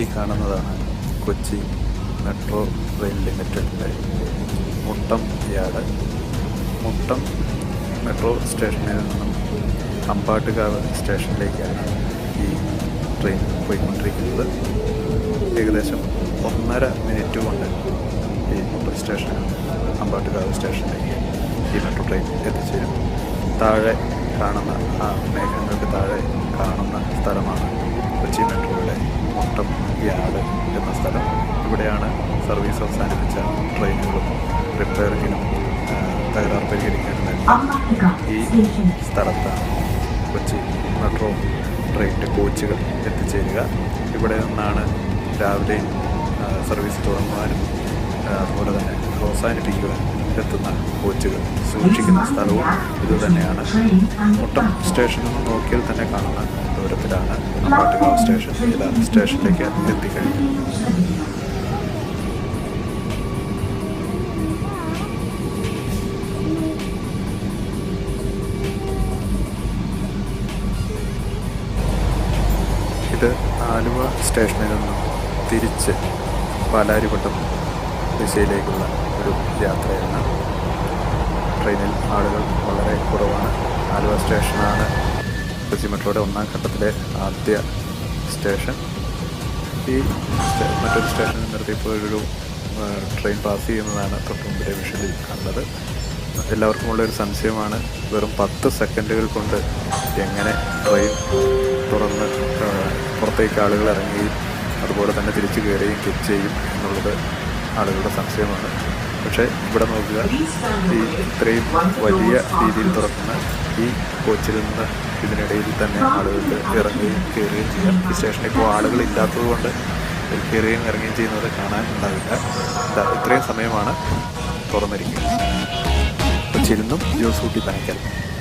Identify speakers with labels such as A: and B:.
A: ഈ കാണുന്നതാണ് Kochi metro rail ലിമിറ്റഡിന്റെ മുട്ടം യാർഡ്. മുട്ടം മെട്രോ സ്റ്റേഷനിൽ നിന്നും അമ്പാട്ടുകാവ് സ്റ്റേഷനിലേക്കാണ് ഈ ട്രെയിൻ പോയിക്കൊണ്ടിരിക്കുന്നത്. ഏകദേശം ഒന്നര മിനിറ്റ് കൊണ്ട് ഈ മുട്ടം നിന്നും അമ്പാട്ടുകാവ് സ്റ്റേഷനിലേക്ക് ഈ മെട്രോ ട്രെയിൻ എത്തിച്ചേരും. താഴെ കാണുന്ന ആ മേഘങ്ങൾക്ക് താഴെ കാണുന്ന സ്ഥലമാണ് കൊച്ചി മെട്രോയുടെ മുട്ടം യാർഡ് എന്ന സ്ഥലം. ഇവിടെയാണ് സർവീസ് അവസാനിപ്പിച്ച ട്രെയിനുകളും റിപ്പയറിങ്ങിനും തകരാർ പരിഹരിക്കാനും ഈ സ്ഥലത്താണ് കൊച്ചി മെട്രോ ട്രെയിനിന്റെ കോച്ചുകൾ എത്തിച്ചേരുക. ഇവിടെ നിന്നാണ് രാവിലെയും സർവീസ് തുടങ്ങുവാനും അതുപോലെ തന്നെ അവസാനിപ്പിക്കുവാൻ എത്തുന്ന കോച്ചുകൾ സൂക്ഷിക്കുന്ന സ്ഥലവും ഇതുതന്നെയാണ് മുട്ടം സ്റ്റേഷനിൽ നോക്കിയാൽ തന്നെ കാണുന്ന ദൂരത്തിലാണ് അമ്പാട്ടുകാവ് സ്റ്റേഷൻ. ഇത് സ്റ്റേഷനിലേക്ക് എത്തിക്കഴിഞ്ഞു. ഇത് ആലുവ സ്റ്റേഷനിൽ നിന്നും തിരിച്ച് പാലാരിവട്ടം ദിശയിലേക്കുള്ള ഒരു യാത്രയാണ്. ട്രെയിനിൽ ആളുകൾ വളരെ കുറവാണ്. ആലുവ സ്റ്റേഷനാണ്. കൊച്ചി മെട്രോയുടെ ഒന്നാം ഘട്ടത്തിലെ ആദ്യ സ്റ്റേഷൻ. ഈ മറ്റൊരു സ്റ്റേഷനിൽ നിർത്തിയപ്പോൾ ഒരു ട്രെയിൻ പാസ് ചെയ്യുന്നതാണ് തൊട്ട് മുമ്പിലെ വിഷനിൽ കണ്ടത്. എല്ലാവർക്കുമുള്ള ഒരു സംശയമാണ് വെറും പത്ത് സെക്കൻഡുകൾ കൊണ്ട് എങ്ങനെ ട്രെയിൻ തുറന്ന് പുറത്തേക്ക് ആളുകൾ ഇറങ്ങുകയും അതുപോലെ തന്നെ തിരിച്ചു കയറുകയും കിറ്റ് ചെയ്യും എന്നുള്ളത്. ആളുകളുടെ സംശയമാണ്. പക്ഷേ ഇവിടെ നോക്കുക ഈ ഇത്രയും വലിയ രീതിയിൽ തുറക്കുന്ന ഈ കോച്ചിൽ നിന്ന് ഇതിനിടയിൽ തന്നെ ആളുകൾക്ക് ഇറങ്ങുകയും കയറുകയും ചെയ്യാം. ഈ സ്റ്റേഷനിൽ ഇപ്പോൾ ആളുകൾ ഇല്ലാത്തതുകൊണ്ട് കയറുകയും ഇറങ്ങുകയും ചെയ്യുന്നത് കാണാൻ ഉണ്ടാവില്ല. ഇതാ ഇത്രയും സമയമാണ് തുറന്നിരിക്കുന്നത്. ചിരുന്നും ജോസൂട്ടി പനയ്ക്കൽ